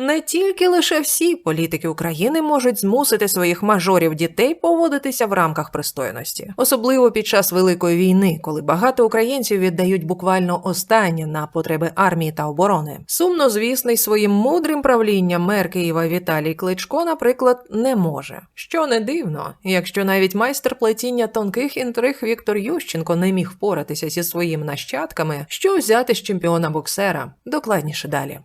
Не тільки лише всі політики України можуть змусити своїх мажорів дітей поводитися в рамках пристойності, особливо під час великої війни, коли багато українців віддають буквально останнє на потреби армії та оборони. Сумно звісний своїм мудрим правлінням мер Києва Віталій Кличко, наприклад, не може. Що не дивно, якщо навіть майстер плетіння тонких інтриг Віктор Ющенко не міг впоратися зі своїми нащадками, що взяти з чемпіона боксера. Докладніше далі.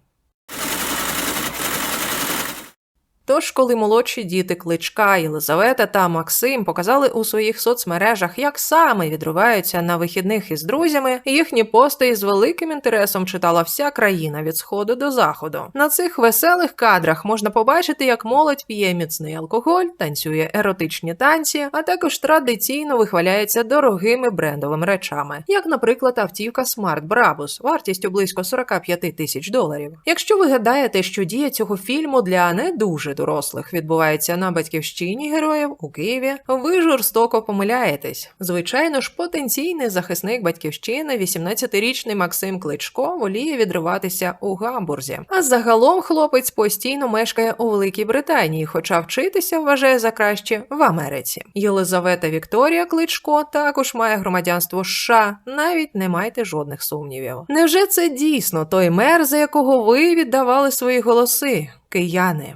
Тож, коли молодші діти Кличка, Єлизавета та Максим показали у своїх соцмережах, як саме відриваються на вихідних із друзями, їхні пости з великим інтересом читала вся країна від сходу до заходу. На цих веселих кадрах можна побачити, як молодь п'є міцний алкоголь, танцює еротичні танці, а також традиційно вихваляється дорогими брендовими речами, як, наприклад, автівка Smart Brabus вартістю близько 45 тисяч доларів. Якщо ви гадаєте, що дія цього фільму для не дуже дорослих відбувається на батьківщині героїв у Києві, ви жорстоко помиляєтесь. Звичайно ж, потенційний захисник батьківщини, 18-річний Максим Кличко, воліє відриватися у Гамбурзі. А загалом хлопець постійно мешкає у Великій Британії, хоча вчитися вважає за краще в Америці. Єлизавета Вікторія Кличко також має громадянство США. Навіть не майте жодних сумнівів. Невже це дійсно той мер, за якого ви віддавали свої голоси, кияни?